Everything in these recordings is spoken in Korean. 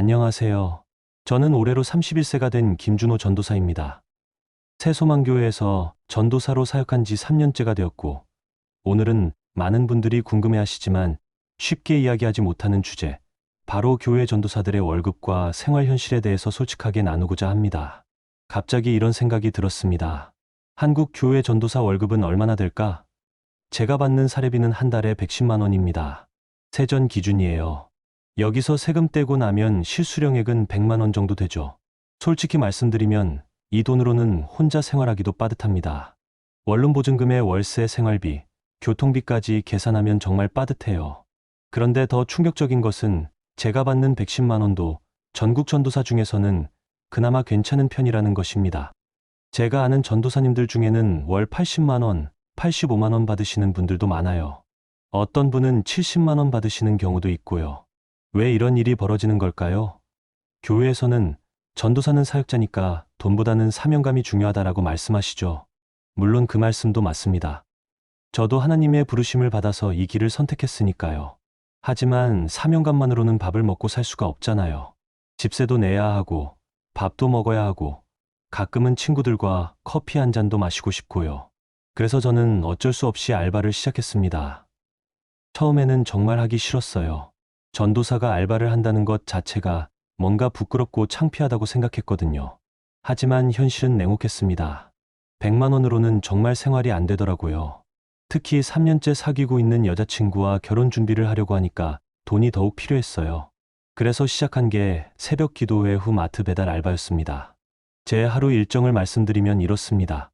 안녕하세요. 저는 올해로 31세가 된 김준호 전도사입니다. 새소망교회에서 전도사로 사역한 지 3년째가 되었고, 오늘은 많은 분들이 궁금해 하시지만 쉽게 이야기하지 못하는 주제, 바로 교회 전도사들의 월급과 생활 현실에 대해서 솔직하게 나누고자 합니다. 갑자기 이런 생각이 들었습니다. 한국 교회 전도사 월급은 얼마나 될까? 제가 받는 사례비는 한 달에 110만 원입니다. 세전 기준이에요. 여기서 세금 떼고 나면 실수령액은 100만 원 정도 되죠. 솔직히 말씀드리면 이 돈으로는 혼자 생활하기도 빠듯합니다. 원룸 보증금에 월세 생활비, 교통비까지 계산하면 정말 빠듯해요. 그런데 더 충격적인 것은 제가 받는 110만 원도 전국 전도사 중에서는 그나마 괜찮은 편이라는 것입니다. 제가 아는 전도사님들 중에는 월 80만 원, 85만 원 받으시는 분들도 많아요. 어떤 분은 70만 원 받으시는 경우도 있고요. 왜 이런 일이 벌어지는 걸까요? 교회에서는 전도사는 사역자니까 돈보다는 사명감이 중요하다라고 말씀하시죠. 물론 그 말씀도 맞습니다. 저도 하나님의 부르심을 받아서 이 길을 선택했으니까요. 하지만 사명감만으로는 밥을 먹고 살 수가 없잖아요. 집세도 내야 하고, 밥도 먹어야 하고, 가끔은 친구들과 커피 한 잔도 마시고 싶고요. 그래서 저는 어쩔 수 없이 알바를 시작했습니다. 처음에는 정말 하기 싫었어요. 전도사가 알바를 한다는 것 자체가 뭔가 부끄럽고 창피하다고 생각했거든요. 하지만 현실은 냉혹했습니다. 100만 원으로는 정말 생활이 안 되더라고요. 특히 3년째 사귀고 있는 여자친구와 결혼 준비를 하려고 하니까 돈이 더욱 필요했어요. 그래서 시작한 게 새벽 기도회 후 마트 배달 알바였습니다. 제 하루 일정을 말씀드리면 이렇습니다.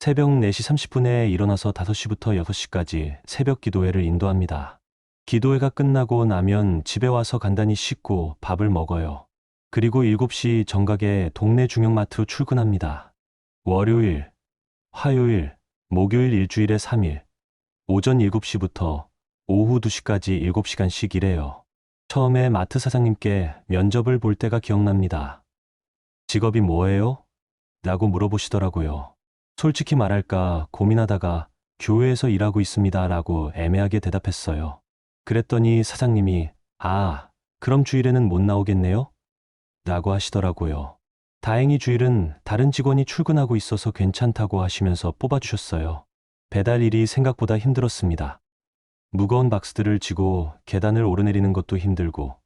새벽 4시 30분에 일어나서 5시부터 6시까지 새벽 기도회를 인도합니다. 기도회가 끝나고 나면 집에 와서 간단히 씻고 밥을 먹어요. 그리고 7시 정각에 동네 중형마트 출근합니다. 월요일, 화요일, 목요일 일주일에 3일, 오전 7시부터 오후 2시까지 7시간씩 일해요. 처음에 마트 사장님께 면접을 볼 때가 기억납니다. 직업이 뭐예요? 라고 물어보시더라고요. 솔직히 말할까 고민하다가 교회에서 일하고 있습니다 라고 애매하게 대답했어요. 그랬더니 사장님이 아, 그럼 주일에는 못 나오겠네요? 라고 하시더라고요. 다행히 주일은 다른 직원이 출근하고 있어서 괜찮다고 하시면서 뽑아주셨어요. 배달 일이 생각보다 힘들었습니다. 무거운 박스들을 지고 계단을 오르내리는 것도 힘들고,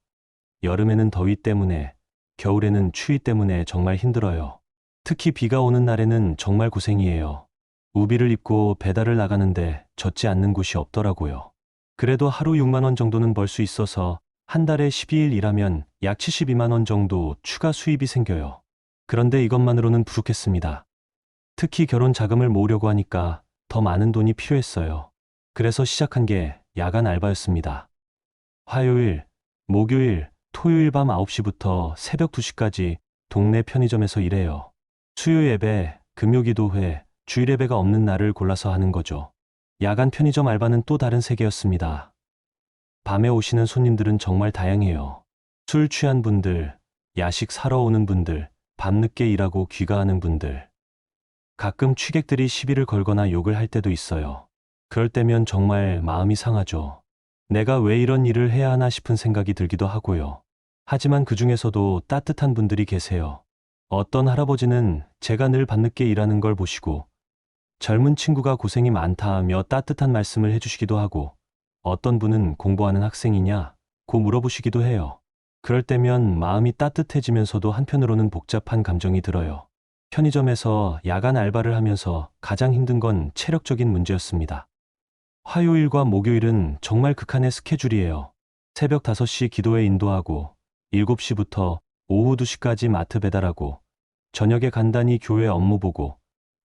여름에는 더위 때문에, 겨울에는 추위 때문에 정말 힘들어요. 특히 비가 오는 날에는 정말 고생이에요. 우비를 입고 배달을 나가는데 젖지 않는 곳이 없더라고요. 그래도 하루 6만 원 정도는 벌 수 있어서 한 달에 12일 일하면 약 72만 원 정도 추가 수입이 생겨요. 그런데 이것만으로는 부족했습니다. 특히 결혼 자금을 모으려고 하니까 더 많은 돈이 필요했어요. 그래서 시작한 게 야간 알바였습니다. 화요일, 목요일, 토요일 밤 9시부터 새벽 2시까지 동네 편의점에서 일해요. 수요 예배, 금요 기도회, 주일 예배가 없는 날을 골라서 하는 거죠. 야간 편의점 알바는 또 다른 세계였습니다. 밤에 오시는 손님들은 정말 다양해요. 술 취한 분들, 야식 사러 오는 분들, 밤늦게 일하고 귀가하는 분들. 가끔 취객들이 시비를 걸거나 욕을 할 때도 있어요. 그럴 때면 정말 마음이 상하죠. 내가 왜 이런 일을 해야 하나 싶은 생각이 들기도 하고요. 하지만 그 중에서도 따뜻한 분들이 계세요. 어떤 할아버지는 제가 늘 밤늦게 일하는 걸 보시고 젊은 친구가 고생이 많다 하며 따뜻한 말씀을 해주시기도 하고 어떤 분은 공부하는 학생이냐 고 물어보시기도 해요. 그럴 때면 마음이 따뜻해지면서도 한편으로는 복잡한 감정이 들어요. 편의점에서 야간 알바를 하면서 가장 힘든 건 체력적인 문제였습니다. 화요일과 목요일은 정말 극한의 스케줄이에요. 새벽 5시 기도회 인도하고 7시부터 오후 2시까지 마트 배달하고 저녁에 간단히 교회 업무 보고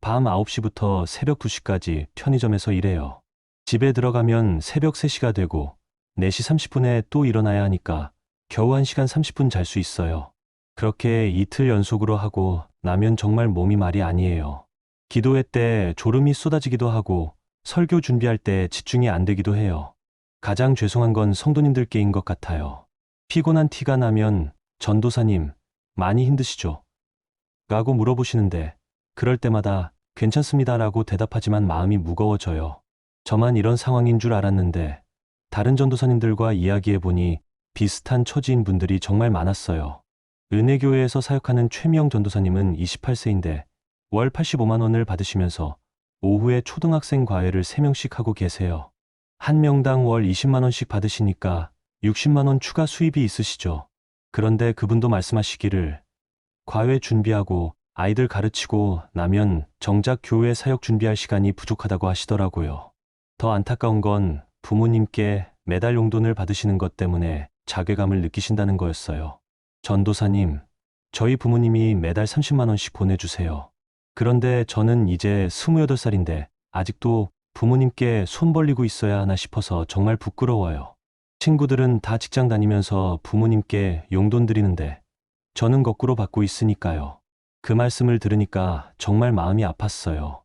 밤 9시부터 새벽 2시까지 편의점에서 일해요. 집에 들어가면 새벽 3시가 되고 4시 30분에 또 일어나야 하니까 겨우 1시간 30분 잘 수 있어요. 그렇게 이틀 연속으로 하고 나면 정말 몸이 말이 아니에요. 기도회 때 졸음이 쏟아지기도 하고 설교 준비할 때 집중이 안 되기도 해요. 가장 죄송한 건 성도님들께인 것 같아요. 피곤한 티가 나면 전도사님, 많이 힘드시죠? 라고 물어보시는데 그럴 때마다 괜찮습니다라고 대답하지만 마음이 무거워져요. 저만 이런 상황인 줄 알았는데 다른 전도사님들과 이야기해 보니 비슷한 처지인 분들이 정말 많았어요. 은혜교회에서 사역하는 최미영 전도사님은 28세인데 월 85만 원을 받으시면서 오후에 초등학생 과외를 3명씩 하고 계세요. 한 명당 월 20만 원씩 받으시니까 60만 원 추가 수입이 있으시죠. 그런데 그분도 말씀하시기를 과외 준비하고 아이들 가르치고 나면 정작 교회 사역 준비할 시간이 부족하다고 하시더라고요. 더 안타까운 건 부모님께 매달 용돈을 받으시는 것 때문에 자괴감을 느끼신다는 거였어요. 전도사님, 저희 부모님이 매달 30만 원씩 보내주세요. 그런데 저는 이제 28살인데 아직도 부모님께 손 벌리고 있어야 하나 싶어서 정말 부끄러워요. 친구들은 다 직장 다니면서 부모님께 용돈 드리는데 저는 거꾸로 받고 있으니까요. 그 말씀을 들으니까 정말 마음이 아팠어요.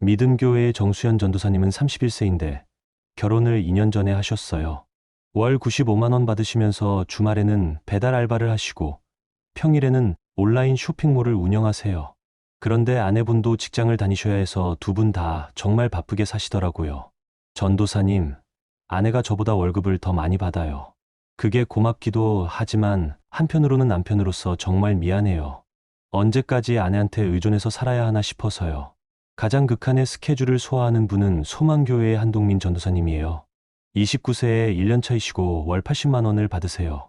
믿음교회의 정수현 전도사님은 31세인데 결혼을 2년 전에 하셨어요. 월 95만 원 받으시면서 주말에는 배달 알바를 하시고 평일에는 온라인 쇼핑몰을 운영하세요. 그런데 아내분도 직장을 다니셔야 해서 두 분 다 정말 바쁘게 사시더라고요. 전도사님, 아내가 저보다 월급을 더 많이 받아요. 그게 고맙기도 하지만 한편으로는 남편으로서 정말 미안해요. 언제까지 아내한테 의존해서 살아야 하나 싶어서요. 가장 극한의 스케줄을 소화하는 분은 소망교회의 한동민 전도사님이에요. 29세에 1년 차이시고 월 80만 원을 받으세요.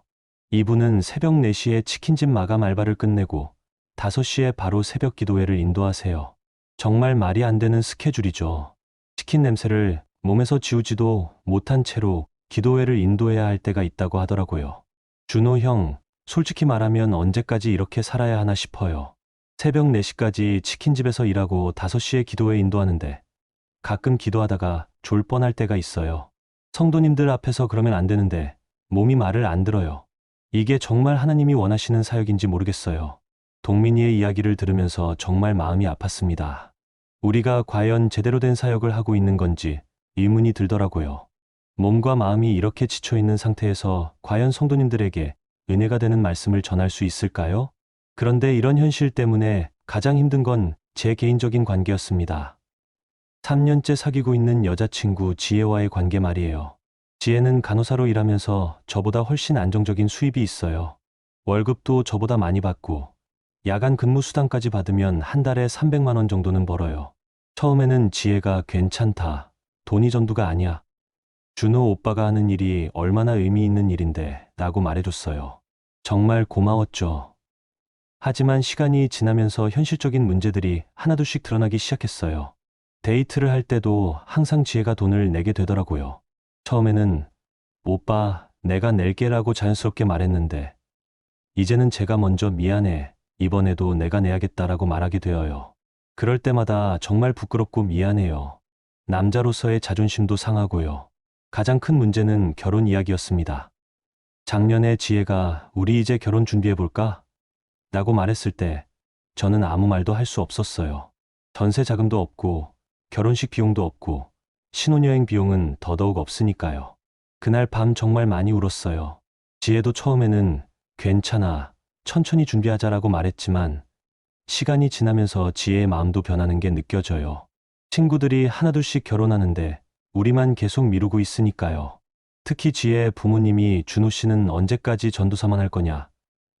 이분은 새벽 4시에 치킨집 마감 알바를 끝내고 5시에 바로 새벽 기도회를 인도하세요. 정말 말이 안 되는 스케줄이죠. 치킨 냄새를 몸에서 지우지도 못한 채로 기도회를 인도해야 할 때가 있다고 하더라고요. 준호 형, 솔직히 말하면 언제까지 이렇게 살아야 하나 싶어요. 새벽 4시까지 치킨집에서 일하고 5시에 기도회 인도하는데 가끔 기도하다가 졸 뻔할 때가 있어요. 성도님들 앞에서 그러면 안 되는데 몸이 말을 안 들어요. 이게 정말 하나님이 원하시는 사역인지 모르겠어요. 동민이의 이야기를 들으면서 정말 마음이 아팠습니다. 우리가 과연 제대로 된 사역을 하고 있는 건지 의문이 들더라고요. 몸과 마음이 이렇게 지쳐 있는 상태에서 과연 성도님들에게 은혜가 되는 말씀을 전할 수 있을까요? 그런데 이런 현실 때문에 가장 힘든 건 제 개인적인 관계였습니다. 3년째 사귀고 있는 여자친구 지혜와의 관계 말이에요. 지혜는 간호사로 일하면서 저보다 훨씬 안정적인 수입이 있어요. 월급도 저보다 많이 받고 야간 근무 수당까지 받으면 한 달에 300만 원 정도는 벌어요. 처음에는 지혜가 괜찮다. 돈이 전부가 아니야. 준호 오빠가 하는 일이 얼마나 의미 있는 일인데 라고 말해줬어요. 정말 고마웠죠. 하지만 시간이 지나면서 현실적인 문제들이 하나둘씩 드러나기 시작했어요. 데이트를 할 때도 항상 지혜가 돈을 내게 되더라고요. 처음에는 오빠, 내가 낼게라고 자연스럽게 말했는데 이제는 제가 먼저 미안해. 이번에도 내가 내야겠다라고 말하게 되어요. 그럴 때마다 정말 부끄럽고 미안해요. 남자로서의 자존심도 상하고요. 가장 큰 문제는 결혼 이야기였습니다. 작년에 지혜가 우리 이제 결혼 준비해볼까? 라고 말했을 때 저는 아무 말도 할 수 없었어요. 전세 자금도 없고 결혼식 비용도 없고 신혼여행 비용은 더더욱 없으니까요. 그날 밤 정말 많이 울었어요. 지혜도 처음에는 괜찮아, 천천히 준비하자라고 말했지만 시간이 지나면서 지혜의 마음도 변하는 게 느껴져요. 친구들이 하나둘씩 결혼하는데 우리만 계속 미루고 있으니까요. 특히 지혜의 부모님이 준호 씨는 언제까지 전도사만 할 거냐,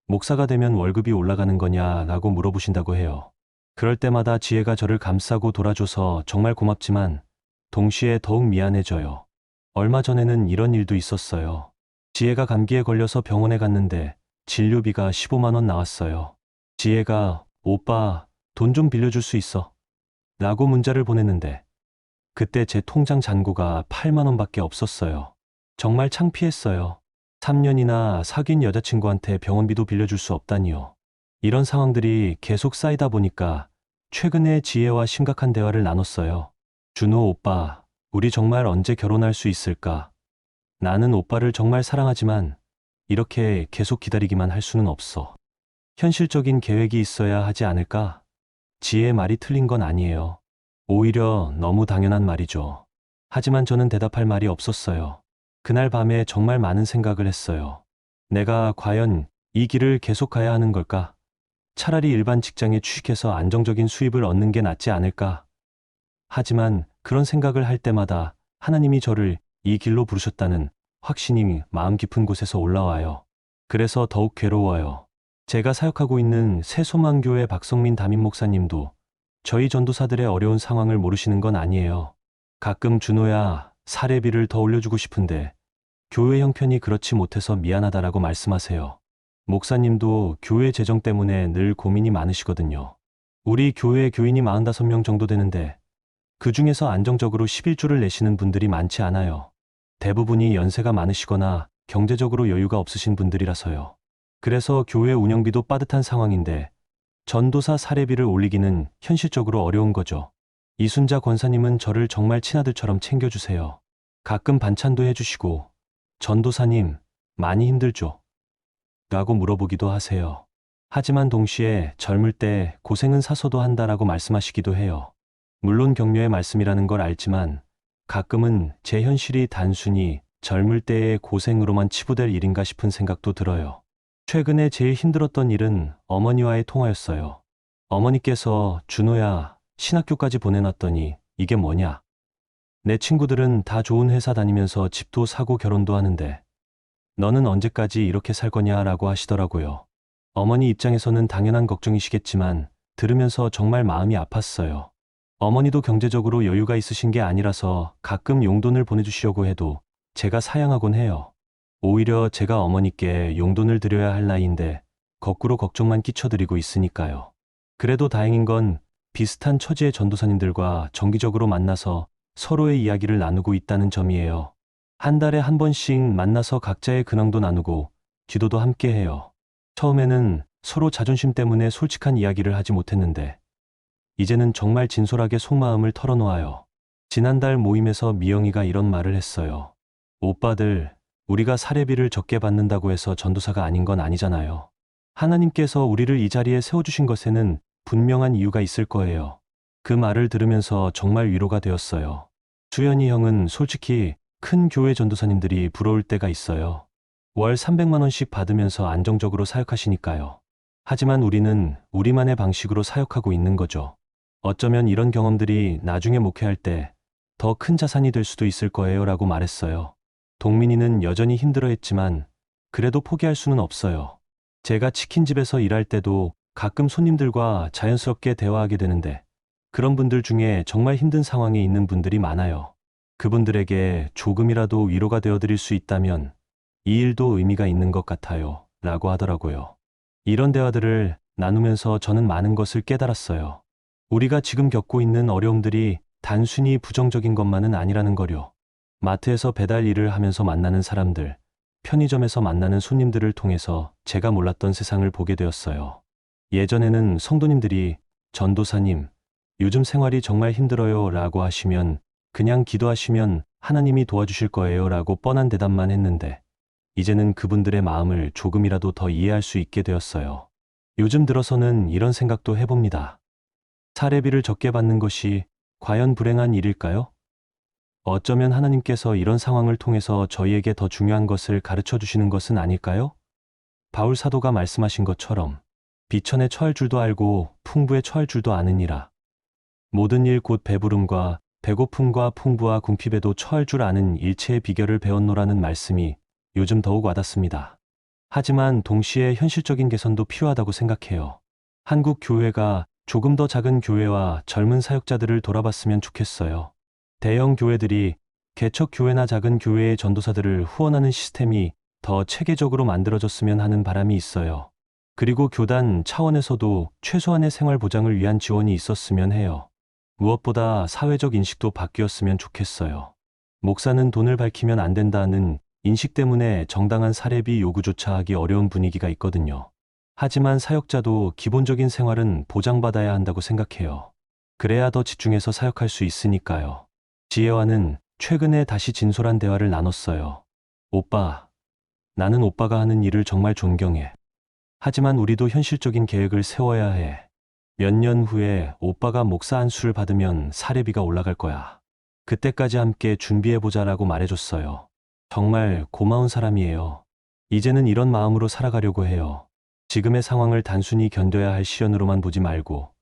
목사가 되면 월급이 올라가는 거냐 라고 물어보신다고 해요. 그럴 때마다 지혜가 저를 감싸고 돌아줘서 정말 고맙지만 동시에 더욱 미안해져요. 얼마 전에는 이런 일도 있었어요. 지혜가 감기에 걸려서 병원에 갔는데 진료비가 15만 원 나왔어요. 지혜가 오빠 돈 좀 빌려줄 수 있어? 라고 문자를 보냈는데 그때 제 통장 잔고가 8만 원 밖에 없었어요. 정말 창피했어요. 3년이나 사귄 여자친구한테 병원비도 빌려줄 수 없다니요. 이런 상황들이 계속 쌓이다 보니까 최근에 지혜와 심각한 대화를 나눴어요. 준호 오빠, 우리 정말 언제 결혼할 수 있을까? 나는 오빠를 정말 사랑하지만 이렇게 계속 기다리기만 할 수는 없어. 현실적인 계획이 있어야 하지 않을까? 지혜의 말이 틀린 건 아니에요. 오히려 너무 당연한 말이죠. 하지만 저는 대답할 말이 없었어요. 그날 밤에 정말 많은 생각을 했어요. 내가 과연 이 길을 계속 가야 하는 걸까? 차라리 일반 직장에 취직해서 안정적인 수입을 얻는 게 낫지 않을까? 하지만 그런 생각을 할 때마다 하나님이 저를 이 길로 부르셨다는 확신이 마음 깊은 곳에서 올라와요. 그래서 더욱 괴로워요. 제가 사역하고 있는 새소망교회 박성민 담임 목사님도 저희 전도사들의 어려운 상황을 모르시는 건 아니에요. 가끔 준호야 사례비를 더 올려주고 싶은데 교회 형편이 그렇지 못해서 미안하다라고 말씀하세요. 목사님도 교회 재정 때문에 늘 고민이 많으시거든요. 우리 교회 교인이 45명 정도 되는데 그 중에서 안정적으로 11주를 내시는 분들이 많지 않아요. 대부분이 연세가 많으시거나 경제적으로 여유가 없으신 분들이라서요. 그래서 교회 운영비도 빠듯한 상황인데 전도사 사례비를 올리기는 현실적으로 어려운 거죠. 이순자 권사님은 저를 정말 친아들처럼 챙겨주세요. 가끔 반찬도 해주시고 전도사님 많이 힘들죠? 라고 물어보기도 하세요. 하지만 동시에 젊을 때 고생은 사서도 한다라고 말씀하시기도 해요. 물론 격려의 말씀이라는 걸 알지만 가끔은 제 현실이 단순히 젊을 때의 고생으로만 치부될 일인가 싶은 생각도 들어요. 최근에 제일 힘들었던 일은 어머니와의 통화였어요. 어머니께서 준호야 신학교까지 보내놨더니 이게 뭐냐? 내 친구들은 다 좋은 회사 다니면서 집도 사고 결혼도 하는데 너는 언제까지 이렇게 살 거냐라고 하시더라고요. 어머니 입장에서는 당연한 걱정이시겠지만 들으면서 정말 마음이 아팠어요. 어머니도 경제적으로 여유가 있으신 게 아니라서 가끔 용돈을 보내주시려고 해도 제가 사양하곤 해요. 오히려 제가 어머니께 용돈을 드려야 할 나이인데 거꾸로 걱정만 끼쳐드리고 있으니까요. 그래도 다행인 건 비슷한 처지의 전도사님들과 정기적으로 만나서 서로의 이야기를 나누고 있다는 점이에요. 한 달에 한 번씩 만나서 각자의 근황도 나누고 기도도 함께 해요. 처음에는 서로 자존심 때문에 솔직한 이야기를 하지 못했는데 이제는 정말 진솔하게 속마음을 털어놓아요. 지난달 모임에서 미영이가 이런 말을 했어요. 오빠들, 우리가 사례비를 적게 받는다고 해서 전도사가 아닌 건 아니잖아요. 하나님께서 우리를 이 자리에 세워주신 것에는 분명한 이유가 있을 거예요. 그 말을 들으면서 정말 위로가 되었어요. 주연이 형은 솔직히 큰 교회 전도사님들이 부러울 때가 있어요. 월 300만원씩 받으면서 안정적으로 사역하시니까요. 하지만 우리는 우리만의 방식으로 사역하고 있는 거죠. 어쩌면 이런 경험들이 나중에 목회할 때 더 큰 자산이 될 수도 있을 거예요 라고 말했어요. 동민이는 여전히 힘들어했지만 그래도 포기할 수는 없어요. 제가 치킨집에서 일할 때도 가끔 손님들과 자연스럽게 대화하게 되는데 그런 분들 중에 정말 힘든 상황에 있는 분들이 많아요. 그분들에게 조금이라도 위로가 되어 드릴 수 있다면 이 일도 의미가 있는 것 같아요. 라고 하더라고요. 이런 대화들을 나누면서 저는 많은 것을 깨달았어요. 우리가 지금 겪고 있는 어려움들이 단순히 부정적인 것만은 아니라는 거요. 마트에서 배달 일을 하면서 만나는 사람들, 편의점에서 만나는 손님들을 통해서 제가 몰랐던 세상을 보게 되었어요. 예전에는 성도님들이 전도사님, 요즘 생활이 정말 힘들어요 라고 하시면 그냥 기도하시면 하나님이 도와주실 거예요 라고 뻔한 대답만 했는데 이제는 그분들의 마음을 조금이라도 더 이해할 수 있게 되었어요. 요즘 들어서는 이런 생각도 해봅니다. 사례비를 적게 받는 것이 과연 불행한 일일까요? 어쩌면 하나님께서 이런 상황을 통해서 저희에게 더 중요한 것을 가르쳐 주시는 것은 아닐까요? 바울 사도가 말씀하신 것처럼 비천에 처할 줄도 알고 풍부에 처할 줄도 아느니라. 모든 일 곧 배부름과 배고픔과 풍부와 궁핍에도 처할 줄 아는 일체의 비결을 배웠노라는 말씀이 요즘 더욱 와닿습니다. 하지만 동시에 현실적인 개선도 필요하다고 생각해요. 한국 교회가 조금 더 작은 교회와 젊은 사역자들을 돌아봤으면 좋겠어요. 대형 교회들이 개척 교회나 작은 교회의 전도사들을 후원하는 시스템이 더 체계적으로 만들어졌으면 하는 바람이 있어요. 그리고 교단 차원에서도 최소한의 생활 보장을 위한 지원이 있었으면 해요. 무엇보다 사회적 인식도 바뀌었으면 좋겠어요. 목사는 돈을 밝히면 안 된다는 인식 때문에 정당한 사례비 요구조차 하기 어려운 분위기가 있거든요. 하지만 사역자도 기본적인 생활은 보장받아야 한다고 생각해요. 그래야 더 집중해서 사역할 수 있으니까요. 지혜와는 최근에 다시 진솔한 대화를 나눴어요. 오빠, 나는 오빠가 하는 일을 정말 존경해. 하지만 우리도 현실적인 계획을 세워야 해. 몇 년 후에 오빠가 목사 안수를 받으면 사례비가 올라갈 거야. 그때까지 함께 준비해보자라고 말해줬어요. 정말 고마운 사람이에요. 이제는 이런 마음으로 살아가려고 해요. 지금의 상황을 단순히 견뎌야 할 시련으로만 보지 말고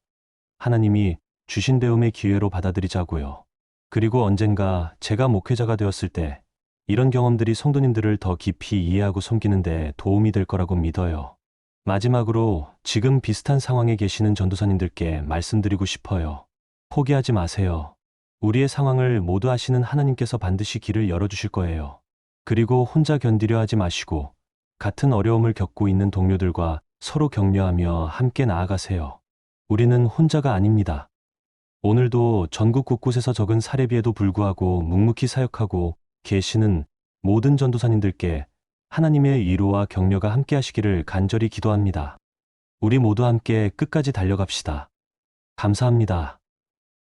하나님이 주신 배움의 기회로 받아들이자고요. 그리고 언젠가 제가 목회자가 되었을 때 이런 경험들이 성도님들을 더 깊이 이해하고 섬기는 데 도움이 될 거라고 믿어요. 마지막으로 지금 비슷한 상황에 계시는 전도사님들께 말씀드리고 싶어요. 포기하지 마세요. 우리의 상황을 모두 아시는 하나님께서 반드시 길을 열어주실 거예요. 그리고 혼자 견디려 하지 마시고 같은 어려움을 겪고 있는 동료들과 서로 격려하며 함께 나아가세요. 우리는 혼자가 아닙니다. 오늘도 전국 곳곳에서 적은 사례비에도 불구하고 묵묵히 사역하고 계시는 모든 전도사님들께 하나님의 위로와 격려가 함께 하시기를 간절히 기도합니다. 우리 모두 함께 끝까지 달려갑시다. 감사합니다.